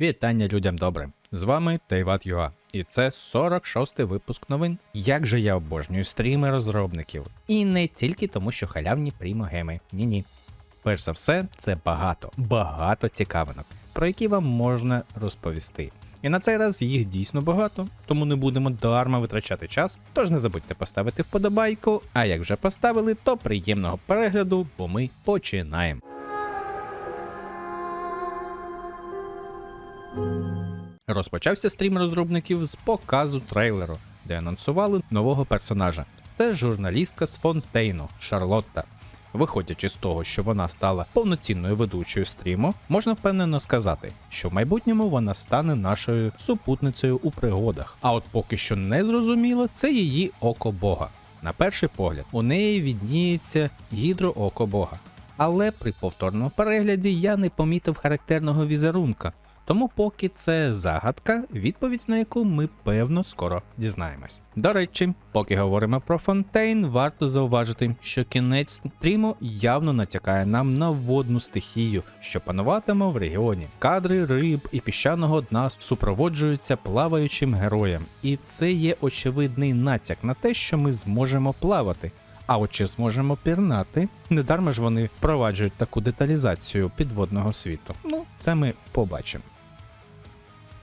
Вітання людям добрим! З вами Тейват Юа, і це 46-й випуск новин. Як же я обожнюю стріми розробників. І не тільки тому, що халявні прімогеми. Ні-ні. Перш за все, це багато, багато цікавинок, про які вам можна розповісти. І на цей раз їх дійсно багато, тому не будемо дарма витрачати час. Тож не забудьте поставити вподобайку. А як вже поставили, то приємного перегляду, бо ми починаємо. Розпочався стрім розробників з показу трейлеру, де анонсували нового персонажа. Це журналістка з Фонтейну Шарлотта. Виходячи з того, що вона стала повноцінною ведучою стріму, можна впевнено сказати, що в майбутньому вона стане нашою супутницею у пригодах. А от поки що не зрозуміло, це її око Бога. На перший погляд, у неї відніється гідрооко Бога. Але при повторному перегляді я не помітив характерного візерунка. Тому поки це загадка, відповідь на яку ми певно скоро дізнаємось. До речі, поки говоримо про Фонтейн, варто зауважити, що кінець стріму явно натякає нам на водну стихію, що пануватиме в регіоні. Кадри риб і піщаного дна супроводжуються плаваючим героєм, і це є очевидний натяк на те, що ми зможемо плавати. А от чи зможемо пірнати? Недарма ж вони впроваджують таку деталізацію підводного світу. Ну, це ми побачимо.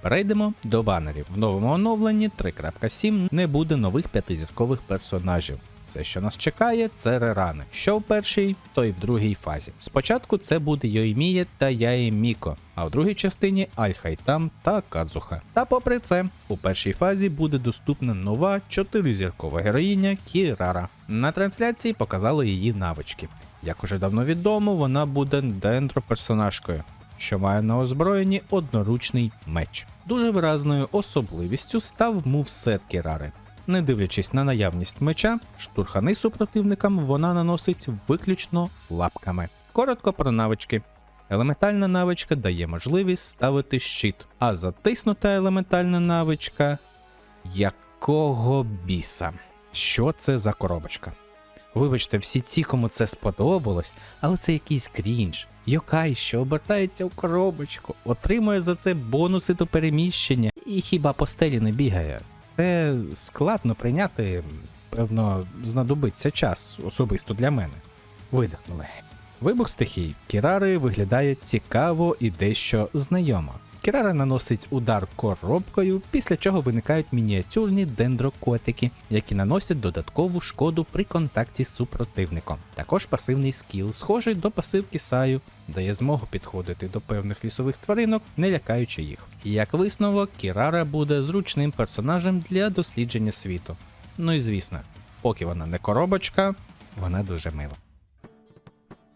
Перейдемо до банерів. В новому оновленні 3.7 не буде нових п'ятизіркових персонажів. Все, що нас чекає, це рерани. Що в першій, то й в другій фазі. Спочатку це буде Йоймія та Яє Міко, а в другій частині Альхайтам та Кадзуха. Та попри це, у першій фазі буде доступна нова чотиризіркова героїня Кірара. На трансляції показали її навички. Як уже давно відомо, вона буде дендроперсонажкою, що має на озброєнні одноручний меч. Дуже виразною особливістю став мувсет Кірари. Не дивлячись на наявність меча, штурхани супротивникам вона наносить виключно лапками. Коротко про навички. Елементальна навичка дає можливість ставити щит, а затиснута елементальна навичка. Якого біса? Що це за коробочка? Вибачте, всі ті, кому це сподобалось, але це якийсь крінж. Йокай, що обертається в коробочку, отримує за це бонуси до переміщення і хіба по стелі не бігає. Це складно прийняти, певно, знадобиться час, особисто для мене. Видихнули. Вибух стихій Кірари виглядає цікаво і дещо знайомо. Кірара наносить удар коробкою, після чого виникають мініатюрні дендрокотики, які наносять додаткову шкоду при контакті з супротивником. Також пасивний скіл, схожий до пасивки Саю, дає змогу підходити до певних лісових тваринок, не лякаючи їх. Як висновок, Кірара буде зручним персонажем для дослідження світу. Ну і звісно, поки вона не коробочка, вона дуже мила.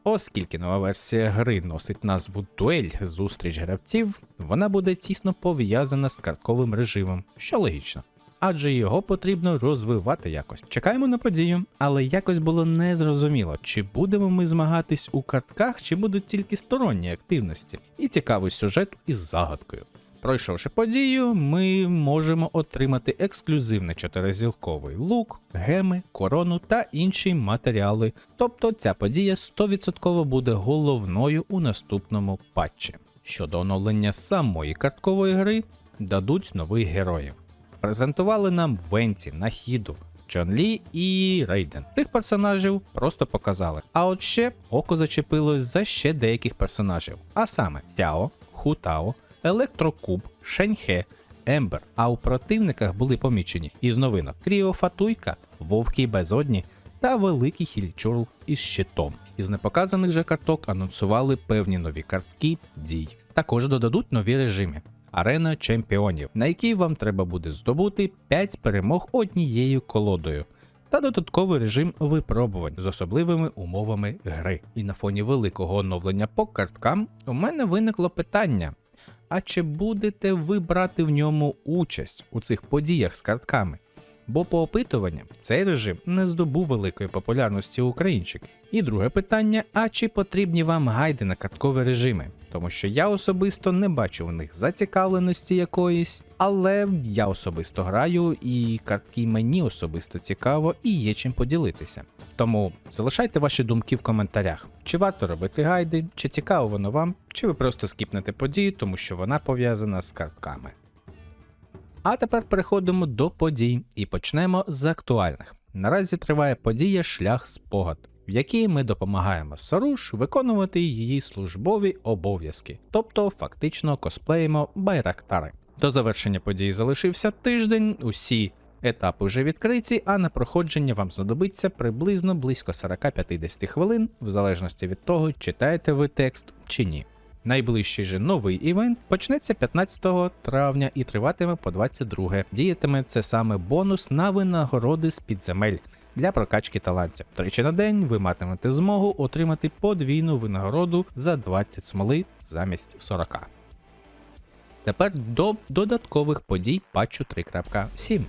Оскільки нова версія гри носить назву Дуель зустріч гравців, вона буде тісно пов'язана з картковим режимом, що логічно. Адже його потрібно розвивати якось. Чекаємо на подію, але якось було незрозуміло, чи будемо ми змагатись у картках, чи будуть тільки сторонні активності, і цікавий сюжет із загадкою. Пройшовши подію, ми можемо отримати ексклюзивний чотиризілковий лук, геми, корону та інші матеріали. Тобто ця подія 100% буде головною у наступному патчі. Щодо оновлення самої карткової гри, дадуть нових героїв. Презентували нам Венті, Нахіду, Чон Лі і Рейден. Цих персонажів просто показали. А от ще око зачепилось за ще деяких персонажів, а саме Сяо, Хутао, Електрокуб, Шеньхе, Ембер. А у противниках були помічені із новинок Кріо Фатуйка, Вовки Безодні та Великий Хільчурл із щитом. Із непоказаних же карток анонсували певні нові картки дій. Також додадуть нові режими. Арена чемпіонів, на якій вам треба буде здобути 5 перемог однією колодою, та додатковий режим випробувань з особливими умовами гри. І на фоні великого оновлення по карткам у мене виникло питання: а чи будете ви брати в ньому участь у цих подіях з картками? Бо по опитуванням цей режим не здобув великої популярності українчик. І друге питання: а чи потрібні вам гайди на карткові режими? Тому що я особисто не бачу в них зацікавленості якоїсь, але я особисто граю, і картки мені особисто цікаво і є чим поділитися. Тому залишайте ваші думки в коментарях, чи варто робити гайди, чи цікаво воно вам, чи ви просто скіпнете подію, тому що вона пов'язана з картками. А тепер переходимо до подій і почнемо з актуальних. Наразі триває подія Шлях спогад, в якій ми допомагаємо Саруш виконувати її службові обов'язки, тобто фактично косплеїмо байрактари. До завершення події залишився тиждень, усі етапи вже відкриті, а на проходження вам знадобиться приблизно близько 40-50 хвилин, в залежності від того, читаєте ви текст чи ні. Найближчий же новий івент почнеться 15 травня і триватиме по 22. Діятиме це саме бонус на винагороди з підземель для прокачки талантів. Тричі на день ви матимете змогу отримати подвійну винагороду за 20 смоли замість 40. Тепер до додаткових подій патчу 3.7.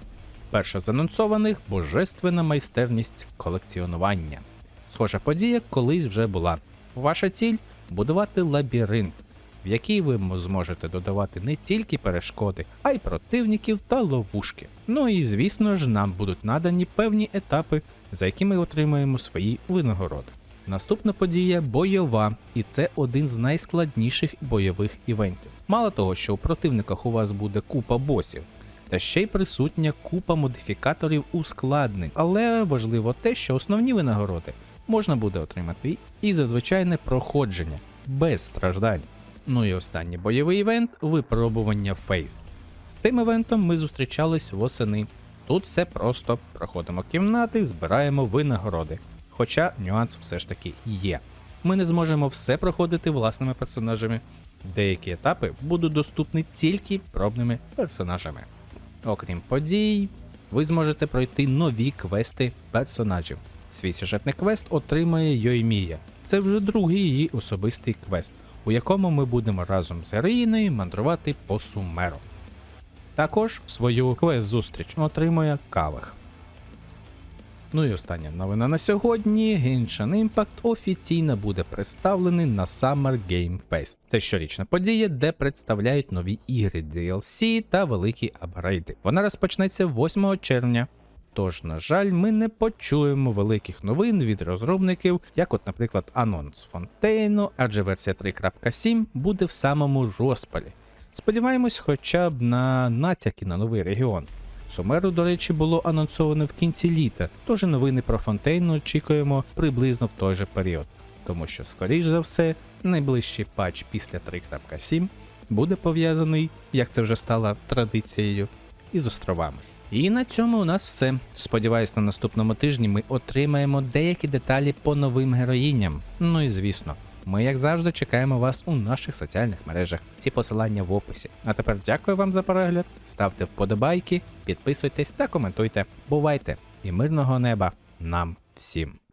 Перша з анонсованих божественна майстерність колекціонування. Схожа подія колись вже була. Ваша ціль будувати лабіринт, в який ви зможете додавати не тільки перешкоди, а й противників та ловушки. Ну і звісно ж, нам будуть надані певні етапи, за які ми отримаємо свої винагороди. Наступна подія бойова, і це один з найскладніших бойових івентів. Мало того, що у противниках у вас буде купа босів, та ще й присутня купа модифікаторів ускладнень, але важливо те, що основні винагороди можна буде отримати і за звичайне проходження без страждань. Ну і останній бойовий івент випробування фейс. З цим івентом ми зустрічались восени. Тут все просто проходимо кімнати, збираємо винагороди. Хоча нюанс все ж таки є. Ми не зможемо все проходити власними персонажами. Деякі етапи будуть доступні тільки пробними персонажами. Окрім подій, ви зможете пройти нові квести персонажів. Свій сюжетний квест отримає Йоймія. Це вже другий її особистий квест, у якому ми будемо разом з героїною мандрувати по Сумеру. Також свою квест-зустріч отримує Кавих. Ну і остання новина на сьогодні: Genshin Impact офіційно буде представлений на Summer Game Fest. Це щорічна подія, де представляють нові ігри DLC та великі апгрейди. Вона розпочнеться 8 червня. Тож, на жаль, ми не почуємо великих новин від розробників, як, от, наприклад, анонс Фонтейну, адже версія 3.7 буде в самому розпалі. Сподіваємось, хоча б на натяки на новий регіон. Сумеру, до речі, було анонсовано в кінці літа, тож новини про Фонтейну очікуємо приблизно в той же період, тому що, скоріш за все, найближчий патч після 3.7 буде пов'язаний, як це вже стало традицією, із островами. І на цьому у нас все. Сподіваюсь, на наступному тижні ми отримаємо деякі деталі по новим героїням. Ну і звісно, ми, як завжди, чекаємо вас у наших соціальних мережах. Ці посилання в описі. А тепер дякую вам за перегляд. Ставте вподобайки, підписуйтесь та коментуйте. Бувайте і мирного неба нам всім!